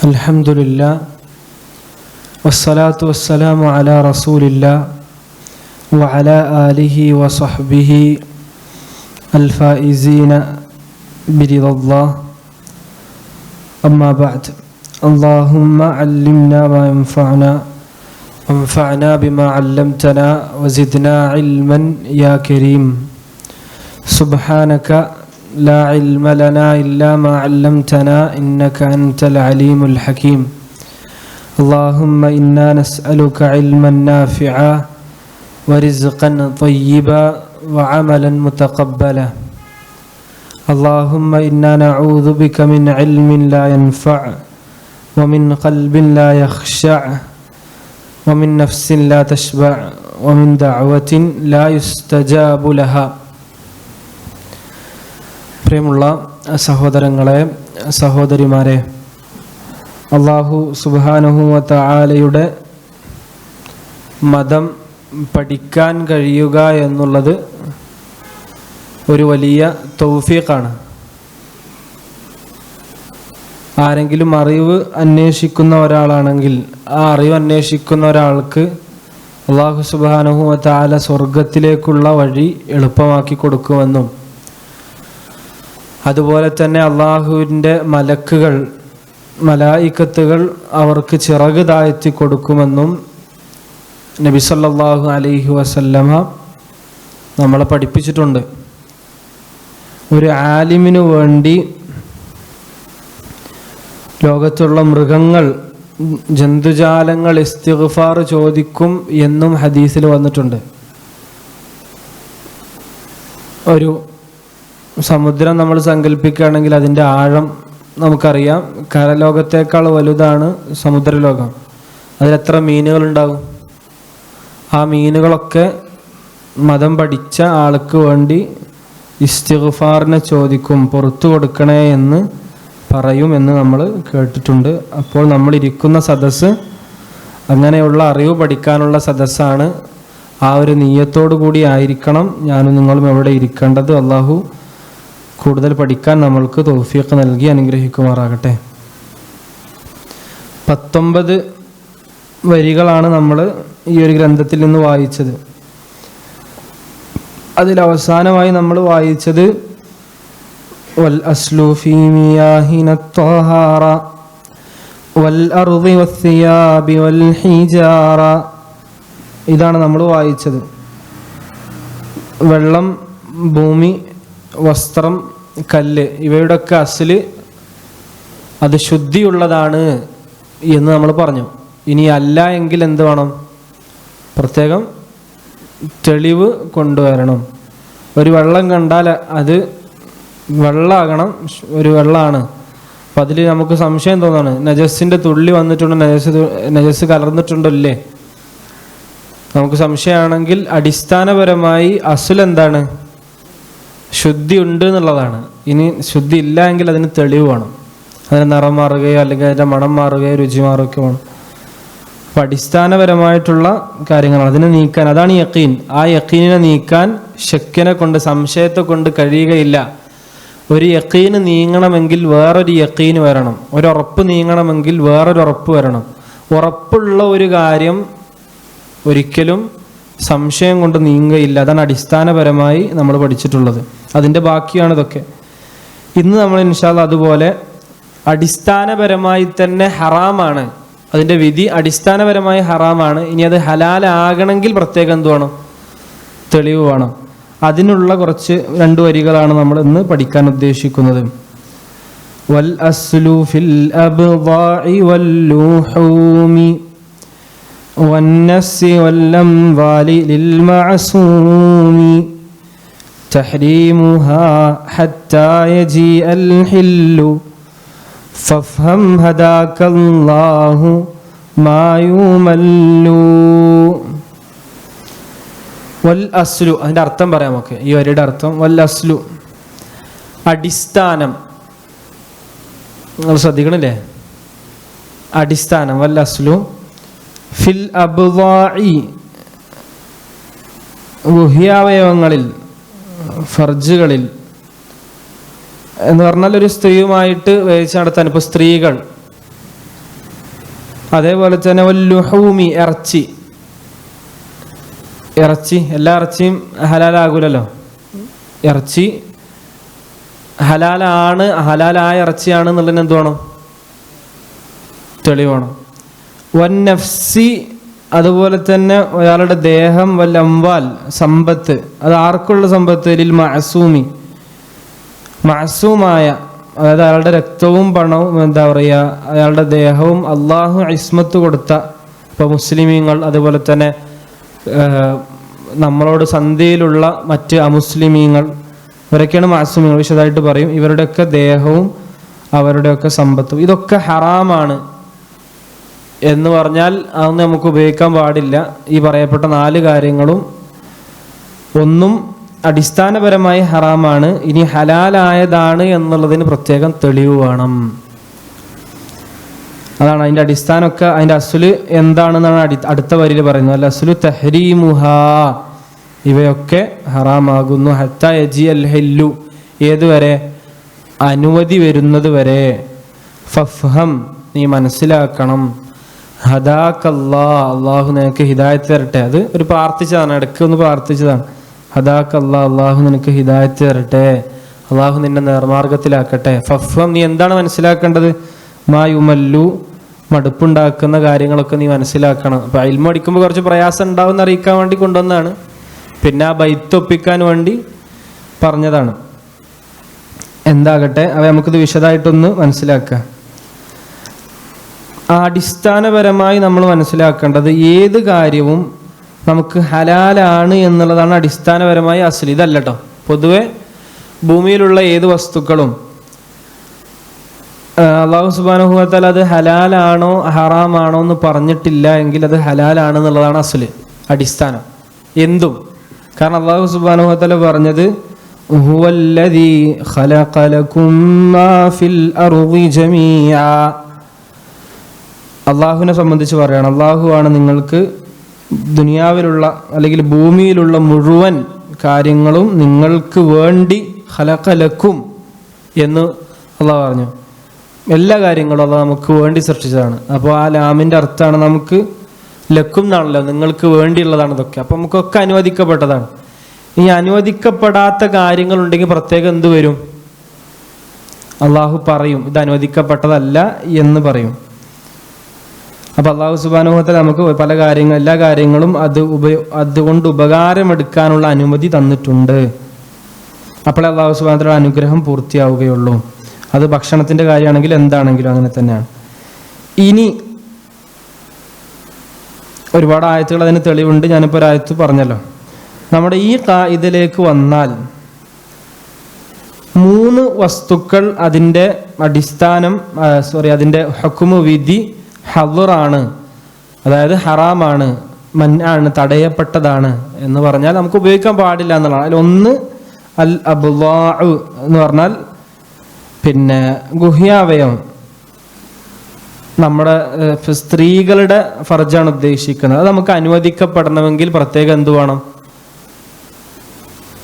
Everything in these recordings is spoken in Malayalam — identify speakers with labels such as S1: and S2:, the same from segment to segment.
S1: الحمد لله والصلاة والسلام على رسول الله وعلى آله وصحبه الفائزين برضا الله. أما بعد اللهم علمنا ما ينفعنا وانفعنا بما علمتنا وزدنا علما يا كريم. سبحانك لا علم لنا إلا ما علمتنا إنك أنت العليم الحكيم. اللهم إنا نسألك علما نافعا ورزقا طيبا وعملا متقبلا. اللهم إنا نعوذ بك من علم لا ينفع ومن قلب لا يخشع ومن نفس لا تشبع ومن دعوة لا يستجاب لها. പ്രിയമുള്ള സഹോദരങ്ങളെ സഹോദരിമാരെ അള്ളാഹു സുബാനുഹുവത്ത ആലയുടെ മതം പഠിക്കാൻ കഴിയുക എന്നുള്ളത് ഒരു വലിയ തൗഫീഖാണ്. ആരെങ്കിലും അറിവ് അന്വേഷിക്കുന്ന ഒരാളാണെങ്കിൽ ആ അറിവ് അന്വേഷിക്കുന്ന ഒരാൾക്ക് അള്ളാഹു സുബാനുഹുവത്ത ആല സ്വർഗത്തിലേക്കുള്ള വഴി എളുപ്പമാക്കി കൊടുക്കുമെന്നും അതുപോലെ തന്നെ അള്ളാഹുവിന്റെ മലക്കുകൾ മലായിക്കത്തുകൾ അവർക്ക് ചിറക് താഴ്ത്തി കൊടുക്കുമെന്നും നബി സല്ലാഹു അലൈഹി വസല്ലമ നമ്മളെ പഠിപ്പിച്ചിട്ടുണ്ട്. ഒരു ആലിമിനു വേണ്ടി ലോകത്തുള്ള മൃഗങ്ങൾ ജന്തുജാലങ്ങൾ ഇസ്തിഗ്ഫാർ ചോദിക്കും എന്നും ഹദീസിൽ വന്നിട്ടുണ്ട്. ഒരു സമുദ്രം നമ്മൾ സങ്കല്പിക്കുകയാണെങ്കിൽ അതിന്റെ ആഴം നമുക്കറിയാം. കരലോകത്തേക്കാൾ വലുതാണ് സമുദ്രലോകം. അതിലെത്ര മീനുകളുണ്ടാവും? ആ മീനുകളൊക്കെ മതം പഠിച്ച ആൾക്ക് വേണ്ടി ഇസ്തിഗ്ഫാറിനെ ചോദിക്കും പുറത്തു കൊടുക്കണേ എന്ന് പറയും എന്ന് നമ്മൾ കേട്ടിട്ടുണ്ട്. അപ്പോൾ നമ്മൾ ഇരിക്കുന്ന സദസ്സ് അങ്ങനെയുള്ള അറിവ് പഠിക്കാനുള്ള സദസ്സാണ്. ആ ഒരു നീയത്തോടു കൂടി ആയിരിക്കണം ഞാനും നിങ്ങളും എവിടെ ഇരിക്കേണ്ടത്. അള്ളാഹു കൂടുതൽ പഠിക്കാൻ നമ്മൾക്ക് തോഫിയൊക്കെ നൽകി അനുഗ്രഹിക്കുമാറാകട്ടെ. പത്തൊമ്പത് വരികളാണ് നമ്മൾ ഈ ഒരു ഗ്രന്ഥത്തിൽ നിന്ന് വായിച്ചത്. അതിൽ അവസാനമായി നമ്മൾ വായിച്ചത് വൽ വൽ ഹിജാറ ഇതാണ് നമ്മൾ വായിച്ചത്. വെള്ളം ഭൂമി വസ്ത്രം കല്ല് ഇവയുടെയൊക്കെ അസിൽ അത് ശുദ്ധിയുള്ളതാണ് എന്ന് നമ്മൾ പറഞ്ഞു. ഇനി അല്ല എങ്കിൽ എന്ത് വേണം? പ്രത്യേകം തെളിവ് കൊണ്ടുവരണം. ഒരു വെള്ളം കണ്ടാൽ അത് വെള്ളമാകണം. ഒരു വെള്ളമാണ്. അപ്പം അതിൽ നമുക്ക് സംശയം തോന്നാണ് നജസ്സിന്റെ തുള്ളി വന്നിട്ടുണ്ടോ. നജസ് നജസ് കലർന്നിട്ടുണ്ടോ ഇല്ലേ നമുക്ക് സംശയമാണെങ്കിൽ അടിസ്ഥാനപരമായി അസുൽ എന്താണ്? ശുദ്ധി ഉണ്ട് എന്നുള്ളതാണ്. ഇനി ശുദ്ധി ഇല്ല എങ്കിൽ അതിന് തെളിവ് വേണം. അതിന് നിറം മാറുകയോ അല്ലെങ്കിൽ അതിന്റെ മണം മാറുകയോ രുചി മാറുകയോ വേണം. അപ്പം അടിസ്ഥാനപരമായിട്ടുള്ള കാര്യങ്ങളാണ്. അതിനെ നീക്കാൻ അതാണ് യക്കീൻ ആ യക്കീനിനെ നീക്കാൻ ശക്യനെ കൊണ്ട് സംശയത്തെ കൊണ്ട് കഴിയുകയില്ല. ഒരു യക്കീന് നീങ്ങണമെങ്കിൽ വേറൊരു യക്കീന് വരണം. ഒരു ഉറപ്പ് നീങ്ങണമെങ്കിൽ വേറൊരു ഉറപ്പ് വരണം. ഉറപ്പുള്ള ഒരു കാര്യം ഒരിക്കലും സംശയം കൊണ്ട് നീങ്ങുകയില്ല. അതാണ് അടിസ്ഥാനപരമായി നമ്മൾ പഠിച്ചിട്ടുള്ളത്. അതിൻ്റെ ബാക്കിയാണ് ഇതൊക്കെ ഇന്ന് നമ്മൾ ഇൻഷാല്ല അതുപോലെ അടിസ്ഥാനപരമായി തന്നെ ഹറാമാണ് അതിൻ്റെ വിധി അടിസ്ഥാനപരമായി ഹറാമാണ് ഇനി അത് ഹലാലാകണമെങ്കിൽ പ്രത്യേകം എന്ത് വേണം തെളിവ് വേണം അതിനുള്ള കുറച്ച് രണ്ട് വരികളാണ് നമ്മൾ ഇന്ന് പഠിക്കാൻ ഉദ്ദേശിക്കുന്നത് വൽ അസ്ലു ഫിൽ അബ്ദാഇ വല്ലൂഹൂമി والنفس والأموال للمعصوم تحريمها حتى يجيء الحل فافهم هداك الله ما يمل വൽ അസ്ലു അതിൻ്റെ അർത്ഥം പറയാം നമുക്ക് ഈ വരിയുടെ അർത്ഥം വൽ അസ്ലു അടിസ്ഥാനം നിങ്ങൾ ശ്രദ്ധിക്കണില്ലേ അടിസ്ഥാനം വൽ അസ്ലു ഫിൽ അബ്വായി ഗുഹ്യാവയവങ്ങളിൽ ഫർജുകളിൽ എന്ന് പറഞ്ഞാൽ ഒരു സ്ത്രീയുമായിട്ട് വേവിച്ച് നടത്താൻ ഇപ്പോൾ സ്ത്രീകൾ അതേപോലെ തന്നെ വല്ലുഹൂമി ഇറച്ചി. ഇറച്ചി എല്ലാ ഇറച്ചിയും ഹലാലാകൂലല്ലോ? ഇറച്ചി ഹലാലാണ് ഹലാലായ ഇറച്ചിയാണ് എന്നുള്ളതിന് എന്ത് വേണം? തെളിവ് വൻ നഫ്സി അതുപോലെ തന്നെ ഒരാളുടെ ദേഹം വല്ല അംവാൽ സമ്പത്ത് അത് ആർക്കുള്ള സമ്പത്ത്? ലിൽ മഅസൂമി. മഅസൂമായ അതായത് അയാളുടെ രക്തവും പണവും എന്താ പറയുക അയാളുടെ ദേഹവും അള്ളാഹു ഇസ്മത്ത് കൊടുത്ത ഇപ്പോൾ മുസ്ലിമീങ്ങൾ അതുപോലെ തന്നെ നമ്മളോട് സന്ധ്യയിലുള്ള മറ്റ് അമുസ്ലിമീങ്ങൾ ഇവരൊക്കെയാണ് മാസൂമികൾ വിശദമായിട്ട് പറയും. ഇവരുടെയൊക്കെ ദേഹവും അവരുടെയൊക്കെ സമ്പത്തും. ഇതൊക്കെ ഹറാമാണ്. എന്ന് പറഞ്ഞാൽ അതൊന്നും നമുക്ക് ഉപയോഗിക്കാൻ പാടില്ല. ഈ പറയപ്പെട്ട നാല് കാര്യങ്ങളും ഒന്നും അടിസ്ഥാനപരമായി ഹറാമാണ്. ഇനി ഹലാലായതാണ് എന്നുള്ളതിന് പ്രത്യേകം തെളിവ് വേണം. അതാണ് അതിന്റെ അടിസ്ഥാനമൊക്കെ അതിന്റെ അസുൽ എന്താണെന്നാണ് അടി അടുത്ത വരിയിൽ പറയുന്നത്. അല്ല അസുലു തെഹരീമുഹ. ഇവയൊക്കെ ഹറാമാകുന്നു. ഹത്ത എജി അൽ ഹെല്ലു ഏതുവരെ അനുമതി വരുന്നത് വരെ. ഫഫ്ഹം നീ മനസ്സിലാക്കണം. ഹദാക്കല്ലാ അള്ളാഹു നിനക്ക് ഹിദായത്ത് തരട്ടെ. അത് ഒരു പ്രാർത്ഥിച്ചതാണ് ഇടയ്ക്ക് ഒന്ന് പ്രാർത്ഥിച്ചതാണ്. ഹദാക്കല്ലാ അള്ളാഹു നിനക്ക് ഹിദായത്ത് തരട്ടെ. അള്ളാഹു നിന്നെ നേർമാർഗത്തിലാക്കട്ടെ. ഫഫ്ഹം നീ എന്താണ് മനസ്സിലാക്കേണ്ടത്? മായുമല്ലു മടുപ്പുണ്ടാക്കുന്ന കാര്യങ്ങളൊക്കെ നീ മനസ്സിലാക്കണം. അപ്പൊ അയിൽമ അടിക്കുമ്പോൾ കുറച്ച് പ്രയാസം ഉണ്ടാവും എന്ന് അറിയിക്കാൻ വേണ്ടി കൊണ്ടുവന്നതാണ്. പിന്നെ ആ ബൈത്ത് ഒപ്പിക്കാൻ വേണ്ടി പറഞ്ഞതാണ്. എന്താകട്ടെ? അവ നമുക്കിത് വിശദമായിട്ടൊന്ന് മനസ്സിലാക്കാം അടിസ്ഥാനപരമായി നമ്മൾ മനസ്സിലാക്കേണ്ടത് ഏത് കാര്യവും നമുക്ക് ഹലാലാണ് എന്നുള്ളതാണ് അടിസ്ഥാനപരമായി അസൽ. ഇതല്ല കേട്ടോ പൊതുവെ ഭൂമിയിലുള്ള ഏത് വസ്തുക്കളും അള്ളാഹു സുബാനുഭവത്താൽ അത് ഹലാലാണോ ഹറാമാണോ എന്ന് പറഞ്ഞിട്ടില്ല എങ്കിൽ അത് ഹലാലാണ് എന്നുള്ളതാണ് അസൽ അടിസ്ഥാനം. എന്തും. കാരണം അള്ളാഹു സുബാനുഭവത്താല പറഞ്ഞത് ഹുവല്ലദീ ഖലഖലകും മാ ഫിൽ അർളി ജമീഅ അള്ളാഹുവിനെ സംബന്ധിച്ച് പറയുകയാണ് അള്ളാഹു ആണ് നിങ്ങൾക്ക് ദുനിയാവിലുള്ള അല്ലെങ്കിൽ ഭൂമിയിലുള്ള മുഴുവൻ കാര്യങ്ങളും നിങ്ങൾക്ക് വേണ്ടി ഹലക്കലക്കും എന്ന് അള്ളാഹ് പറഞ്ഞു. എല്ലാ കാര്യങ്ങളും അള്ളാഹ് നമുക്ക് വേണ്ടി സൃഷ്ടിച്ചതാണ്. അപ്പോൾ ആ ലാമിന്റെ അർത്ഥമാണ് നമുക്ക് ലക്കും എന്നാണല്ലോ നിങ്ങൾക്ക് വേണ്ടിയുള്ളതാണ് ഇതൊക്കെ. അപ്പം നമുക്കൊക്കെ അനുവദിക്കപ്പെട്ടതാണ്. ഈ അനുവദിക്കപ്പെടാത്ത കാര്യങ്ങളുണ്ടെങ്കിൽ പ്രത്യേകം എന്ത് വരും? അള്ളാഹു പറയും ഇത് അനുവദിക്കപ്പെട്ടതല്ല എന്ന് പറയും. അപ്പൊ അള്ളാഹു സുബാനുഭവത്തിൽ നമുക്ക് പല കാര്യങ്ങൾ എല്ലാ കാര്യങ്ങളും അത് ഉപയോ അതുകൊണ്ട് ഉപകാരമെടുക്കാനുള്ള അനുമതി തന്നിട്ടുണ്ട്. അപ്പോഴേ അള്ളാഹു സുബാനത്തിലുള്ള അനുഗ്രഹം പൂർത്തിയാവുകയുള്ളൂ. അത് ഭക്ഷണത്തിന്റെ കാര്യമാണെങ്കിലും എന്താണെങ്കിലും അങ്ങനെ തന്നെയാണ്. ഇനി ഒരുപാട് ആയത്തുകൾ അതിന് തെളിവുണ്ട്. ഞാനിപ്പോൾ ഒരായത്ത് പറഞ്ഞല്ലോ. നമ്മുടെ ഈ ഇതിലേക്ക് വന്നാൽ മൂന്ന് വസ്തുക്കൾ അതിന്റെ അടിസ്ഥാനം സോറി അതിന്റെ ഹക്കുമ വിധി ഹവറാണ് അതായത് ഹറാമാണ് മന്നാണ് തടയപ്പെട്ടതാണ് എന്ന് പറഞ്ഞാൽ നമുക്ക് ഉപയോഗിക്കാൻ പാടില്ല എന്നുള്ളതാണ്. അതിൽ ഒന്ന് അൽ അബ്വാ എന്ന് പറഞ്ഞാൽ പിന്നെ ഗുഹ്യാവയം. നമ്മുടെ സ്ത്രീകളുടെ ഫർജാണ് ഉദ്ദേശിക്കുന്നത്. അത് നമുക്ക് അനുവദിക്കപ്പെടണമെങ്കിൽ പ്രത്യേകം എന്തു വേണം?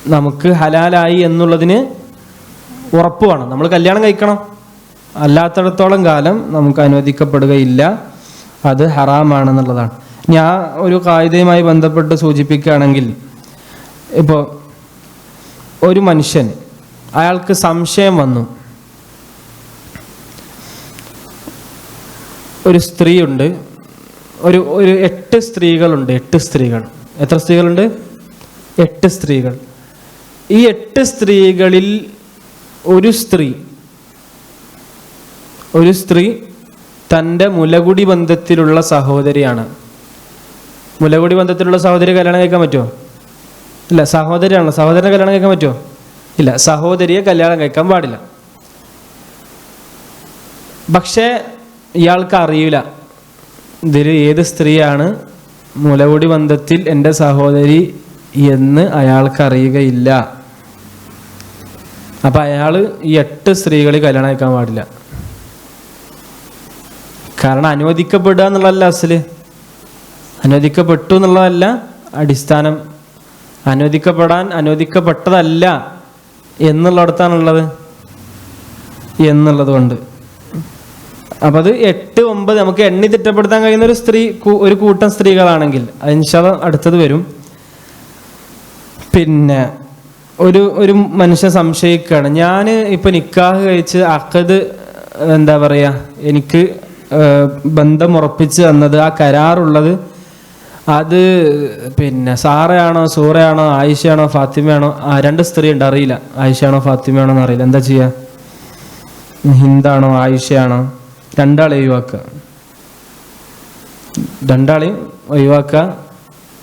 S1: നമുക്ക് ഹലാലായി എന്നുള്ളതിന് ഉറപ്പ് വേണം. നമ്മൾ കല്യാണം കഴിക്കണം. അല്ലാത്തിടത്തോളം കാലം നമുക്ക് അനുവദിക്കപ്പെടുകയില്ല. അത് ഹറാമാണെന്നുള്ളതാണ്. ഞാൻ ഒരു കായികയുമായി ബന്ധപ്പെട്ട് സൂചിപ്പിക്കുകയാണെങ്കിൽ ഇപ്പോൾ ഒരു മനുഷ്യൻ അയാൾക്ക് സംശയം വന്നു. ഒരു സ്ത്രീയുണ്ട്. ഒരു ഒരു എട്ട് സ്ത്രീകളുണ്ട് എട്ട് സ്ത്രീകൾ. എത്ര സ്ത്രീകളുണ്ട്? എട്ട് സ്ത്രീകൾ. ഈ എട്ട് സ്ത്രീകളിൽ ഒരു സ്ത്രീ ഒരു സ്ത്രീ തന്റെ മുലകുടി ബന്ധത്തിലുള്ള സഹോദരിയാണ്. മുലകുടി ബന്ധത്തിലുള്ള സഹോദരി കല്യാണം കഴിക്കാൻ പറ്റുമോ? ഇല്ല സഹോദരിയാണല്ലോ. സഹോദരനെ കല്യാണം കഴിക്കാൻ പറ്റുമോ? ഇല്ല സഹോദരിയെ കല്യാണം കഴിക്കാൻ പാടില്ല. പക്ഷേ ഇയാൾക്ക് അറിയില്ല. ഇതിൽ ഏത് സ്ത്രീയാണ് മുലകുടി ബന്ധത്തിൽ എന്റെ സഹോദരി എന്ന് അയാൾക്ക് അറിയുകയില്ല. അപ്പം അയാൾ ഈ എട്ട് സ്ത്രീകളെ കല്യാണം കഴിക്കാൻ പാടില്ല. കാരണം അനുവദിക്കപ്പെടുക എന്നുള്ളതല്ല അസൽ. അനുവദിക്കപ്പെട്ടു എന്നുള്ളതല്ല അടിസ്ഥാനം. അനുവദിക്കപ്പെടാൻ അനുവദിക്കപ്പെട്ടതല്ല എന്നുള്ളിടത്താണുള്ളത്. എന്നുള്ളത് കൊണ്ട് അപ്പം അത് എട്ട് ഒമ്പത് നമുക്ക് എണ്ണി തിട്ടപ്പെടുത്താൻ കഴിയുന്ന ഒരു സ്ത്രീ ഒരു കൂട്ടം സ്ത്രീകളാണെങ്കിൽ അതിന് അടുത്തത് വരും. പിന്നെ ഒരു ഒരു മനുഷ്യൻ സംശയിക്കുകയാണ്. ഞാൻ ഇപ്പം നിക്കാഹ് കഴിച്ച് അക്കത് എന്താ പറയുക എനിക്ക് ബന്ധം ഉറപ്പിച്ച് തന്നത് ആ കരാറുള്ളത്. അത് പിന്നെ സാറയാണോ സൂറയാണോ ആയിഷയാണോ ഫാത്തിമയാണോ ആ രണ്ട് സ്ത്രീ ഉണ്ട് അറിയില്ല. ആയിഷയാണോ ഫാത്തിമയാണോ എന്ന് അറിയില്ല. എന്താ ചെയ്യുക ഹിന്ദാണോ ആയിഷയാണോ? രണ്ടാളെ ഒഴിവാക്കുക. രണ്ടാളെയും ഒഴിവാക്കുക.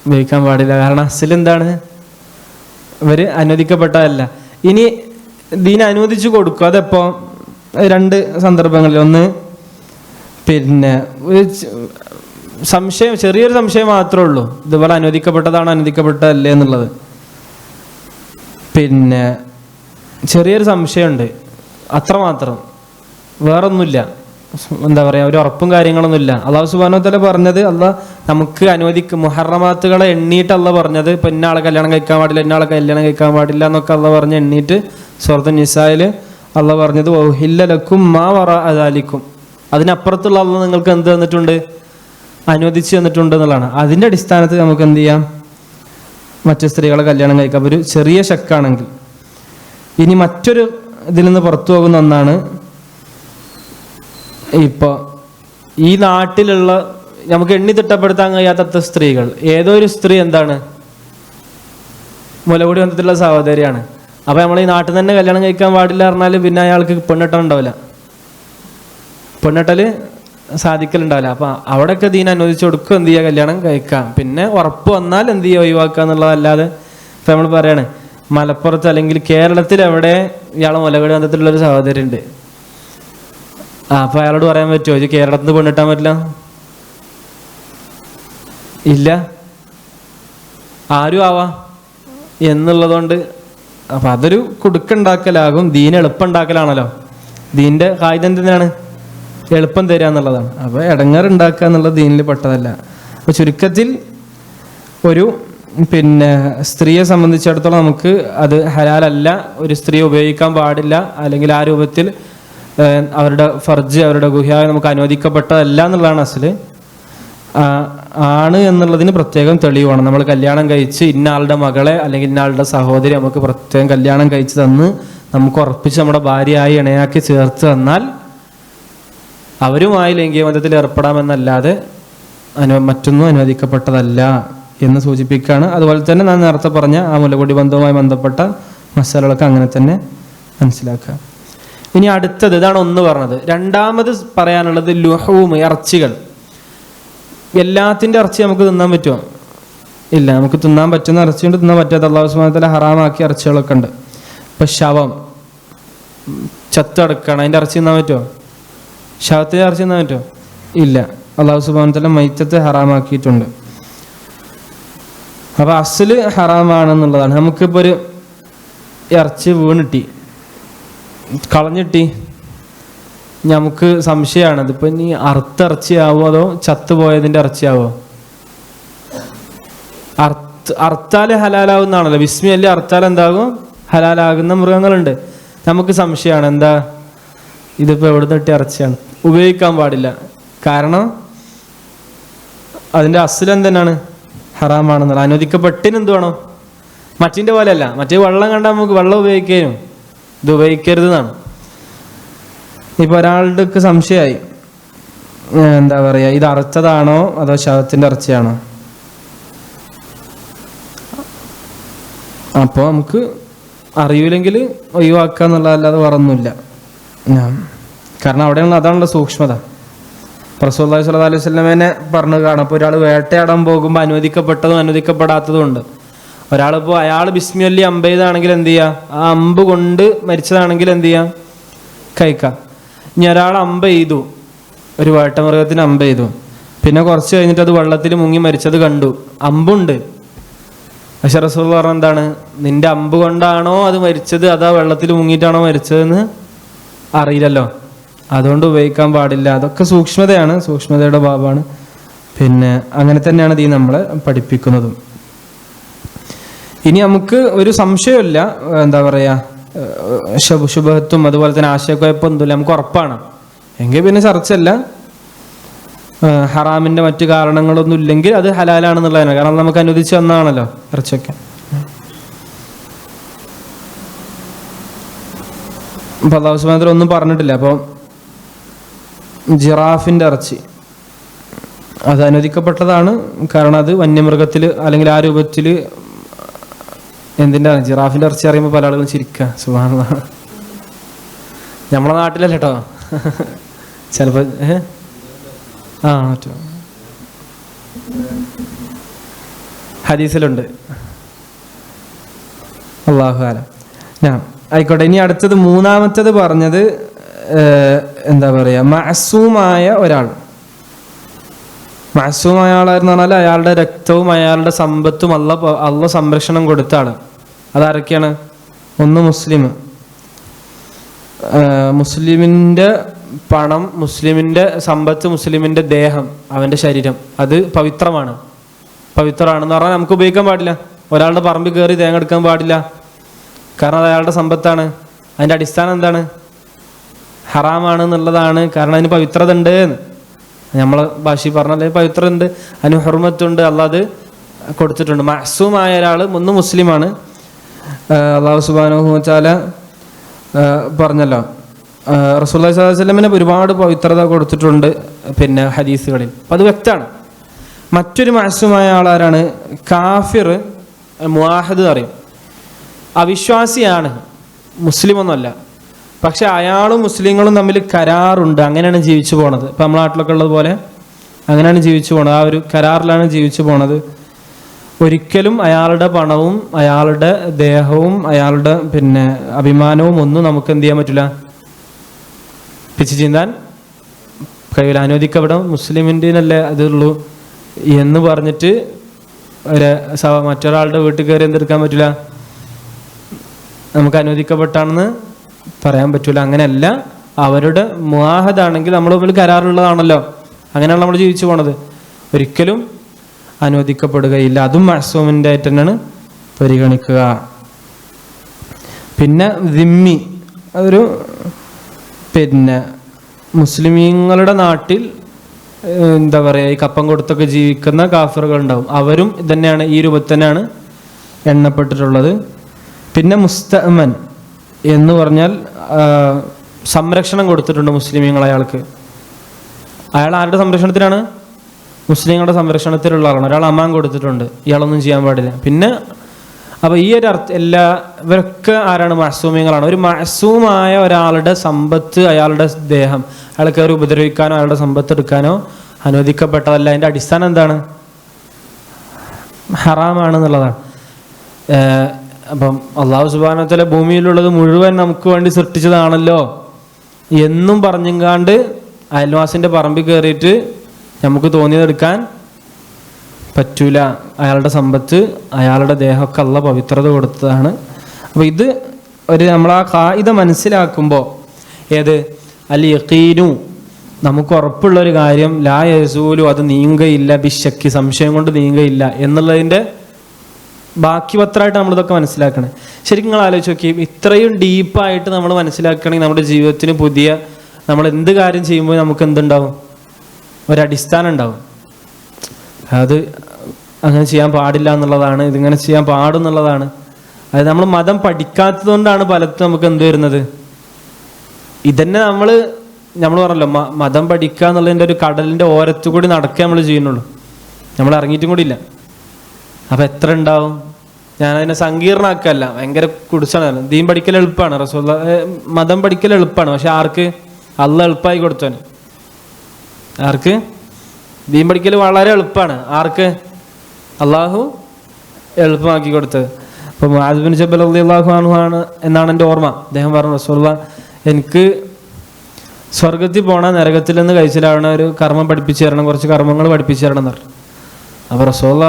S1: ഉപയോഗിക്കാൻ പാടില്ല. കാരണം അസിലെന്താണ് ഇവർ അനുവദിക്കപ്പെട്ടതല്ല. ഇനി ദീന അനുവദിച്ചു കൊടുക്കും. അതെപ്പോ? രണ്ട് സന്ദർഭങ്ങളിൽ. ഒന്ന് പിന്നെ സംശയം ചെറിയൊരു സംശയം മാത്രമേ ഉള്ളൂ. ഇതുപോലെ അനുവദിക്കപ്പെട്ടതാണ് അനുവദിക്കപ്പെട്ടതല്ലേ എന്നുള്ളത്. പിന്നെ ചെറിയൊരു സംശയമുണ്ട്. അത്രമാത്രം വേറൊന്നുമില്ല. എന്താ പറയുക ഒരു ഉറപ്പും കാര്യങ്ങളൊന്നുമില്ല. അള്ളാഹു സുബാനോത്തല പറഞ്ഞത് അല്ല നമുക്ക് അനുവദിക്കും മുഹറമാത്തുകളെ എണ്ണീട്ട് അല്ല പറഞ്ഞത് ഇപ്പൊ ഇന്നാളെ കല്യാണം കഴിക്കാൻ പാടില്ല ഇന്നാളെ കല്യാണം കഴിക്കാൻ പാടില്ല എന്നൊക്കെ അല്ല പറഞ്ഞ് എണ്ണീട്ട് സുഹൃത്ത് നിസായിൽ അല്ല പറഞ്ഞത് ഓഹില്ല ലക്കും മാ വറ അതാലിക്കും അതിനപ്പുറത്തുള്ള അള്ളാഹ് നിങ്ങൾക്ക് എന്ത് തന്നിട്ടുണ്ട്? അനുവദിച്ചു തന്നിട്ടുണ്ട് എന്നുള്ളതാണ്. അതിന്റെ അടിസ്ഥാനത്തിൽ നമുക്ക് എന്ത് ചെയ്യാം? മറ്റു സ്ത്രീകളെ കല്യാണം കഴിക്കാം. ഒരു ചെറിയ ശക്കാണെങ്കിൽ ഇനി മറ്റൊരു ഇതിൽ നിന്ന് പുറത്തു പോകുന്ന ഒന്നാണ് ഇപ്പോൾ ഈ നാട്ടിലുള്ള നമുക്ക് എണ്ണി തിട്ടപ്പെടുത്താൻ കഴിയാത്ത സ്ത്രീകൾ. ഏതോ ഒരു സ്ത്രീ എന്താണ്? മുലകൂടി ബന്ധത്തിലുള്ള സഹോദരിയാണ്. അപ്പൊ നമ്മൾ ഈ നാട്ടിൽ തന്നെ കല്യാണം കഴിക്കാൻ പാടില്ല പറഞ്ഞാൽ പിന്നെ അയാൾക്ക് പെണ്ണിട്ടം പെണ്ണിട്ടൽ സാധിക്കലുണ്ടാവില്ല. അപ്പൊ അവിടെയൊക്കെ ദീൻ അനുവദിച്ചു കൊടുക്കും എന്ത് ചെയ്യുക കല്യാണം കഴിക്കാം. പിന്നെ ഉറപ്പ് വന്നാൽ എന്ത് ചെയ്യുക ഒഴിവാക്കുക എന്നുള്ളതല്ലാതെ ഇപ്പൊ നമ്മൾ പറയാണ് മലപ്പുറത്ത് അല്ലെങ്കിൽ കേരളത്തിൽ എവിടെ ഇയാളെ മുലകുടി ബന്ധത്തിലുള്ള ഒരു സഹോദരി ഉണ്ട് ആ അപ്പൊ അയാളോട് പറയാൻ പറ്റുമോ? ഇത് കേരളത്തിൽ നിന്ന് പെണ്ണിട്ടാൻ പറ്റില്ല? ഇല്ല? ആരും ആവാ? എന്നുള്ളതുകൊണ്ട് അപ്പൊ അതൊരു കുടുക്കുണ്ടാക്കലാകും ദീൻ എളുപ്പമുണ്ടാക്കലാണല്ലോ ദീന്റെ കായിക എന്തിനാണ് എളുപ്പം തരിക എന്നുള്ളതാണ്. അപ്പൊ ഇടങ്ങറുണ്ടാക്കുക എന്നുള്ളത് ദീനിൽ പെട്ടതല്ല. അപ്പൊ ചുരുക്കത്തിൽ ഒരു പിന്നെ സ്ത്രീയെ സംബന്ധിച്ചിടത്തോളം നമുക്ക് അത് ഹലാലല്ല ഒരു സ്ത്രീ ഉപയോഗിക്കാൻ പാടില്ല അല്ലെങ്കിൽ ആ രൂപത്തിൽ അവരുടെ ഫർജ് അവരുടെ ഗുഹ്യായ നമുക്ക് അനുവദിക്കപ്പെട്ടതല്ല എന്നുള്ളതാണ് അസിൽ ആണ് എന്നുള്ളതിന് പ്രത്യേകം തെളിവാണ് നമ്മൾ കല്യാണം കഴിച്ച് ഇന്ന ആളുടെ മകളെ അല്ലെങ്കിൽ ഇന്ന ആളുടെ സഹോദരി നമുക്ക് പ്രത്യേകം കല്യാണം കഴിച്ച് തന്ന് നമുക്ക് ഉറപ്പിച്ച് നമ്മുടെ ഭാര്യയായി ഇണയാക്കി ചേർത്ത് തന്നാൽ അവരുമായി ലൈംഗിക ബന്ധത്തിൽ ഏർപ്പെടാമെന്നല്ലാതെ അനു മറ്റൊന്നും അനുവദിക്കപ്പെട്ടതല്ല എന്ന് സൂചിപ്പിക്കുകയാണ്. അതുപോലെ തന്നെ ഞാൻ നേരത്തെ പറഞ്ഞ ആ മുലകുടി ബന്ധവുമായി ബന്ധപ്പെട്ട മസാലകളൊക്കെ അങ്ങനെ തന്നെ മനസ്സിലാക്കുക. ഇനി അടുത്തത് ഇതാണ് ഒന്ന് പറഞ്ഞത്. രണ്ടാമത് പറയാനുള്ളത് ലുഹവും ഇറച്ചികൾ. എല്ലാത്തിന്റെ ഇറച്ചി നമുക്ക് തിന്നാൻ പറ്റുമോ? ഇല്ല നമുക്ക് തിന്നാൻ പറ്റുന്ന ഇറച്ചിയുണ്ട്. തിന്നാൻ പറ്റാത്ത അള്ളാഹു സുബ്ഹാനതാല ഹറാമാക്കിയ ഇറച്ചികളൊക്കെ ഉണ്ട്. ഇപ്പം ശവം ചത്തടക്കണം അതിന്റെ ഇറച്ചി തിന്നാൻ പറ്റുമോ? ശവത്തിന്റെ ചാർജ് തിന്നാൻ പറ്റുമോ ഇല്ല. അള്ളാഹു സുബാനത്തല മൈത്തത്തെ ഹറാമാക്കിയിട്ടുണ്ട്. അപ്പൊ അസൽ ഹറാമാണെന്നുള്ളതാണ്. നമുക്കിപ്പോ ഒരു ഇറച്ചി വീണിട്ടി. കളഞ്ഞിട്ടി. നമുക്ക് സംശയമാണ് അതിപ്പോൾ ഇനി ഇറച്ചിയാവോ അതോ ചത്തുപോയതിന്റെ ഇറച്ചിയാവോ? അർത്ത് അർത്താൽ ഹലാലാവുന്നതാണല്ലോ വിസ്മി അല്ലെ അർത്താൽ എന്താകും? ഹലാലാകുന്ന മൃഗങ്ങളുണ്ട്. നമുക്ക് സംശയമാണ് എന്താ? ഇതിപ്പോ എവിടെ തട്ടി ഇറച്ചിയാണ്. ഉപയോഗിക്കാൻ പാടില്ല. കാരണം അതിന്റെ അസുലം തന്നെയാണ് ഹറാമാണെന്നുള്ള അനുവദിക്കപ്പെട്ടിന് എന്ത് വേണം? മറ്റിന്റെ പോലെയല്ല. മറ്റേ വെള്ളം കണ്ടാൽ നമുക്ക് വെള്ളം ഉപയോഗിക്കാനും ഇത് ഉപയോഗിക്കരുത് എന്നാണ് ഇപ്പൊ ഒരാളുടെ സംശയമായി. എന്താ പറയാ? ഇത് അറച്ചതാണോ അതോ ശവത്തിന്റെ ഇറച്ചിയാണോ? അപ്പോൾ നമുക്ക് അറിയില്ലെങ്കിൽ ഒഴിവാക്കുക എന്നുള്ളതല്ലാതെ വേറൊന്നുമില്ല. കാരണം അവിടെയുള്ള അതാണല്ലോ സൂക്ഷ്മത. റസൂല്ലി സ്വല്ലാ അലൈഹി സ്വലമേനെ പറഞ്ഞു കാണാം. അപ്പോൾ ഒരാൾ വേട്ടയാടാൻ പോകുമ്പോൾ അനുവദിക്കപ്പെട്ടതും അനുവദിക്കപ്പെടാത്തതും ഉണ്ട് ഒരാളിപ്പോൾ അയാൾ ബിസ്മിയല്ലി അമ്പ് ചെയ്താണെങ്കിൽ എന്ത് ചെയ്യുക ആ അമ്പ് കൊണ്ട് മരിച്ചതാണെങ്കിൽ എന്ത് ചെയ്യാം? കഴിക്കാം. ഇനി ഒരാൾ അമ്പ് ചെയ്തു. ഒരു വേട്ടമൃഗത്തിന് അമ്പ് ചെയ്തു. പിന്നെ കുറച്ച് കഴിഞ്ഞിട്ട് അത് വെള്ളത്തിൽ മുങ്ങി മരിച്ചത് കണ്ടു. അമ്പുണ്ട്. പക്ഷെ റസൂൽ പറഞ്ഞ എന്താണ്? നിന്റെ അമ്പ് കൊണ്ടാണോ അത് മരിച്ചത്? അതാ വെള്ളത്തിൽ മുങ്ങിയിട്ടാണോ മരിച്ചതെന്ന് അറിയില്ലല്ലോ. അതുകൊണ്ട് ഉപയോഗിക്കാൻ പാടില്ല. അതൊക്കെ സൂക്ഷ്മതയാണ്. സൂക്ഷ്മതയുടെ ഭാവമാണ് പിന്നെ അങ്ങനെ തന്നെയാണ് ഈ നമ്മൾ പഠിപ്പിക്കുന്നതും. ഇനി നമുക്ക് ഒരു സംശയമില്ല എന്താ പറയാ ഏഹ് ശുഭ ശുഭത്വം അതുപോലെ തന്നെ ആശയക്കുഴപ്പം ഒന്നുമില്ല. നമുക്ക് ഉറപ്പാണ്. എങ്കിൽ പിന്നെ ചർച്ചല്ല ഹറാമിന്റെ മറ്റു കാരണങ്ങളൊന്നും ഇല്ലെങ്കിൽ അത് ഹലാലാണെന്നുള്ളതാണ്. കാരണം നമുക്ക് അനുവദിച്ച് വന്നതാണല്ലോ ഇറച്ചൊക്കെ അപ്പൊ ഒന്നും പറഞ്ഞിട്ടില്ല. അപ്പം ജിറാഫിന്റെ ഇറച്ചി. അത് അനുവദിക്കപ്പെട്ടതാണ്. കാരണം അത് വന്യമൃഗത്തിൽ അല്ലെങ്കിൽ ആ രൂപത്തിൽ എന്തിന്റെ ജിറാഫിന്റെ ഇറച്ചി അറിയുമ്പോൾ പല ആളുകളും ചിരിക്കുക സുഖാണല്ല നമ്മളെ നാട്ടിലല്ല കേട്ടോ ചിലപ്പോൾ ആ മറ്റോ? ഹദീസിലുണ്ട്. അള്ളാഹു ആലം ഞാൻ ആയിക്കോട്ടെ ഇനി അടുത്തത് മൂന്നാമത്തത് പറഞ്ഞത് എന്താ പറയുക മഅസൂമായ ഒരാൾ. മഅസൂമായ ആളായിരുന്നു പറഞ്ഞാൽ അയാളുടെ രക്തവും അയാളുടെ സമ്പത്തും അല്ല അല്ല സംരക്ഷണം കൊടുത്ത ആൾ അതാരൊക്കെയാണ്? ഒന്ന് മുസ്ലിം. മുസ്ലിമിന്റെ പണം മുസ്ലിമിന്റെ സമ്പത്ത് മുസ്ലിമിന്റെ ദേഹം അവന്റെ ശരീരം അത് പവിത്രമാണ്. പവിത്രമാണെന്ന് പറഞ്ഞാൽ നമുക്ക് ഉപയോഗിക്കാൻ പാടില്ല. ഒരാളുടെ പറമ്പിൽ കയറി തേങ്ങ എടുക്കാൻ പാടില്ല. കാരണം അത് അയാളുടെ സമ്പത്താണ്. അതിന്റെ അടിസ്ഥാനം എന്താണ്? ഹറാമാണ് എന്നുള്ളതാണ്. കാരണം അതിന് പവിത്രത ഉണ്ട് നമ്മളെ ഭാഷയിൽ പറഞ്ഞാൽ പവിത്രത ഉണ്ട് അതിന് ഹുർമത്തുണ്ട്. അല്ലാതെ കൊടുത്തിട്ടുണ്ട്. മഹസൂമായ ഒരാൾ ഒന്ന് മുസ്ലിമാണ്. അള്ളാഹു സുബാനുഹു വച്ചാല പറഞ്ഞല്ലോ. റസൂല്ലാ സ്വലമിനെ ഒരുപാട് പവിത്രത കൊടുത്തിട്ടുണ്ട് പിന്നെ ഹദീസുകളിൽ. അപ്പം അത് വ്യക്തമാണ്. മറ്റൊരു മഹസൂമായ ആളാരാണ്? കാഫിർ മുവാഹിദ് അറിയും അവിശ്വാസിയാണ്. മുസ്ലിം ഒന്നുമല്ല പക്ഷെ അയാളും മുസ്ലിങ്ങളും തമ്മിൽ കരാറുണ്ട്. അങ്ങനെയാണ് ജീവിച്ചു പോണത്. ഇപ്പം നമ്മളെ നാട്ടിലൊക്കെ ഉള്ളത് പോലെ അങ്ങനെയാണ് ജീവിച്ചു പോണത്. ആ ഒരു കരാറിലാണ് ജീവിച്ചു പോണത്. ഒരിക്കലും അയാളുടെ പണവും അയാളുടെ ദേഹവും അയാളുടെ പിന്നെ അഭിമാനവും ഒന്നും നമുക്ക് എന്ത് ചെയ്യാൻ പറ്റില്ല? പിച്ചു ചീന്താൻ കഴിയില്ല അനുവദിക്കപ്പെടാം മുസ്ലിമിന്റെനല്ലേ അതുള്ളൂ എന്ന് പറഞ്ഞിട്ട് ഒരു മറ്റൊരാളുടെ വീട്ടിൽ കയറി എന്തെടുക്കാൻ പറ്റില്ല? നമുക്ക് അനുവദിക്കപ്പെട്ടാണെന്ന് പറയാൻ പറ്റൂല. അങ്ങനെയല്ല അവരുടെ മുവാഹദാണെങ്കിൽ നമ്മൾ തമ്മിൽ കരാറുള്ളതാണല്ലോ അങ്ങനെയാണ് നമ്മൾ ജീവിച്ചു പോണത്. ഒരിക്കലും അനുവദിക്കപ്പെടുകയില്ല. അതും മഹസൂമിന്റെ ആയിട്ട് തന്നെയാണ് പരിഗണിക്കുക. പിന്നെ ദിമ്മി ഒരു പിന്നെ മുസ്ലിമീങ്ങളുടെ നാട്ടിൽ എന്താ പറയുക ഈ കപ്പം കൊടുത്തൊക്കെ ജീവിക്കുന്ന കാഫറുകൾ ഉണ്ടാവും. അവരും ഇതന്നെയാണ് ഈ രൂപത്തിൽ തന്നെയാണ് എണ്ണപ്പെട്ടിട്ടുള്ളത്. പിന്നെ മുസ്തമൻ എന്ന് പറഞ്ഞാൽ സംരക്ഷണം കൊടുത്തിട്ടുണ്ട് മുസ്ലിമീങ്ങൾ അയാൾക്ക്. അയാൾ ആരുടെ സംരക്ഷണത്തിലാണ്? മുസ്ലിങ്ങളുടെ സംരക്ഷണത്തിലുള്ള ആളാണ് ഒരാൾ അമാൻ കൊടുത്തിട്ടുണ്ട്. ഇയാളൊന്നും ചെയ്യാൻ പാടില്ല. പിന്നെ അപ്പോൾ ഈ ഒരു അർത്ഥ എല്ലാ ഇവരൊക്കെ ആരാണ്? മഹസൂമിയങ്ങളാണ് ഒരു മഹസൂമായ ഒരാളുടെ സമ്പത്ത് അയാളുടെ ദേഹം അയാൾക്ക് കയറി ഉപദ്രവിക്കാനോ അയാളുടെ സമ്പത്ത് എടുക്കാനോ അനുവദിക്കപ്പെട്ടതല്ല. അതിന്റെ അടിസ്ഥാനം എന്താണ്? ഹറാമാണെന്നുള്ളതാണ് ഏഹ് അപ്പം അള്ളാഹു സുബാനത്തിലെ ഭൂമിയിലുള്ളത് മുഴുവൻ നമുക്ക് വേണ്ടി സൃഷ്ടിച്ചതാണല്ലോ എന്നും പറഞ്ഞുങ്ങാണ്ട് അയൽവാസിന്റെ പറമ്പിൽ കയറിയിട്ട് നമുക്ക് തോന്നിയതെടുക്കാൻ പറ്റൂല. അയാളുടെ സമ്പത്ത് അയാളുടെ ദേഹമൊക്കെ അല്ല പവിത്രത കൊടുത്തതാണ്. അപ്പോൾ ഇത് ഒരു നമ്മൾ ആ കായിത മനസ്സിലാക്കുമ്പോൾ ഏത്? അൽ യക്കീനു നമുക്ക് ഉറപ്പുള്ള ഒരു കാര്യം ലാ യസൂലു അത് നീങ്ങയില്ല ബിശക്കി സംശയം കൊണ്ട് നീങ്ങയില്ല എന്നുള്ളതിന്റെ ബാക്കി പത്രമായിട്ട് നമ്മളിതൊക്കെ മനസ്സിലാക്കണം. ശരിക്കും നിങ്ങൾ ആലോചിച്ച് നോക്കി ഇത്രയും ഡീപ്പായിട്ട് നമ്മൾ മനസ്സിലാക്കുകയാണെങ്കിൽ നമ്മുടെ ജീവിതത്തിന് പുതിയ നമ്മൾ എന്ത് കാര്യം ചെയ്യുമ്പോൾ നമുക്ക് എന്തുണ്ടാവും? ഒരടിസ്ഥാനം ഉണ്ടാവും. അത് അങ്ങനെ ചെയ്യാൻ പാടില്ല എന്നുള്ളതാണ് ഇതിങ്ങനെ ചെയ്യാൻ പാടുന്നുള്ളതാണ് അതായത് നമ്മൾ മതം പഠിക്കാത്തത് കൊണ്ടാണ് പലത്തും നമുക്ക് എന്ത് വരുന്നത്? ഇതന്നെ നമ്മൾ നമ്മൾ പറഞ്ഞല്ലോ മതം പഠിക്കുക എന്നുള്ളതിന്റെ ഒരു കടലിന്റെ ഓരത്തു കൂടി നടക്കുക നമ്മൾ ചെയ്യുന്നുള്ളൂ. നമ്മൾ ഇറങ്ങിയിട്ടും കൂടി ഇല്ല അപ്പം എത്ര ഉണ്ടാവും? ഞാൻ അതിനെ സങ്കീർണമാക്കല്ല. ഭയങ്കര കുടിച്ചാണ് ദീൻ പഠിക്കൽ എളുപ്പമാണ് റസൂല്ല മതം പഠിക്കൽ എളുപ്പമാണ് പക്ഷെ ആർക്ക്? അല്ല എളുപ്പമായി കൊടുത്തവന്. ആർക്ക്? ദീൻ പഠിക്കൽ വളരെ എളുപ്പമാണ് ആർക്ക്? അള്ളാഹു എളുപ്പമാക്കി കൊടുത്തത്. അപ്പോൾ മാജുബിൻ ജബൽ അള്ളി അള്ളാഹു ആണ് എന്നാണ് എന്റെ ഓർമ്മ. അദ്ദേഹം പറഞ്ഞു റസോല്ല എനിക്ക് സ്വർഗത്തിൽ പോണ നരകത്തിൽ നിന്ന് കഴിച്ചിലാവണ ഒരു കർമ്മം പഠിപ്പിച്ചു തരണം. കുറച്ച് കർമ്മങ്ങൾ പഠിപ്പിച്ചു തരണം എന്ന് പറഞ്ഞു. അപ്പോൾ റസൂള്ള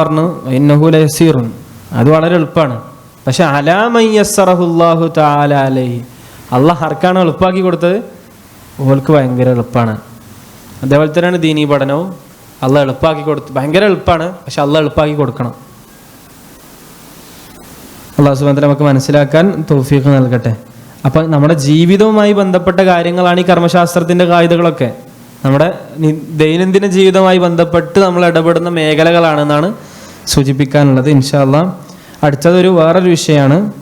S1: അത് വളരെ എളുപ്പമാണ് പക്ഷെ അലാമയ്യസറഹുല്ലാഹു താലാലൈ അള്ളാഹ് ആർക്കാണ് എളുപ്പമാക്കി കൊടുത്തത്? ഓൾക്ക് ഭയങ്കര എളുപ്പമാണ് അതേപോലെ തന്നെയാണ് ദീനീ പഠനവും. അള്ള എളുപ്പാക്കി കൊടുത്ത് ഭയങ്കര എളുപ്പമാണ് പക്ഷെ അള്ള എളുപ്പാക്കി കൊടുക്കണം. അള്ളാഹു സുബാൻ നമുക്ക് മനസ്സിലാക്കാൻ തൗഫീഖ് നൽകട്ടെ. അപ്പം നമ്മുടെ ജീവിതവുമായി ബന്ധപ്പെട്ട കാര്യങ്ങളാണ് ഈ കർമ്മശാസ്ത്രത്തിന്റെ കായികകളൊക്കെ. നമ്മുടെ ദൈനംദിന ജീവിതവുമായി ബന്ധപ്പെട്ട് നമ്മൾ ഇടപെടുന്ന മേഖലകളാണെന്നാണ് സൂചിപ്പിക്കാനുള്ളത്. ഇൻഷാല്ല അടുത്തതൊരു വേറൊരു വിഷയമാണ്.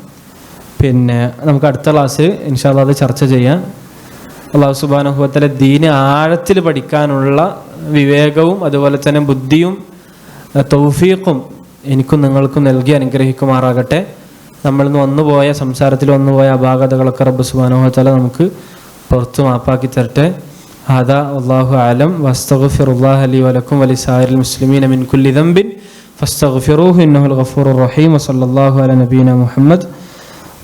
S1: പിന്നെ നമുക്ക് അടുത്ത ക്ലാസ്സിൽ ഇൻഷാല്ല അത് ചർച്ച ചെയ്യാം. അള്ളാഹു സുബാനുഭവത്തിലെ ദീന് ആഴത്തിൽ പഠിക്കാനുള്ള വിവേകവും അതുപോലെ തന്നെ ബുദ്ധിയും തൗഫീഖും എനിക്കും നിങ്ങൾക്കും നൽകി അനുഗ്രഹിക്കുമാറാകട്ടെ. നമ്മൾ ഇന്ന് വന്നുപോയ സംസാരത്തിൽ വന്നുപോയ അപാകതകളൊക്കെ റബ്ബ് സുബാനുഭവത്തല നമുക്ക് പുറത്ത് മാപ്പാക്കി തരട്ടെ. هذا والله أعلم. وأستغفر الله لي ولكم ولسائر المسلمين من كل ذنب. فاستغفروه إنه الغفور الرحيم. وصلى الله على نبينا محمد.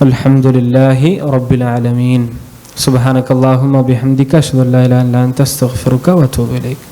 S1: والحمد لله رب العالمين. سبحانك اللهم وبحمدك أشهد أن لا إله إلا أنت أستغفرك وأتوب إليك.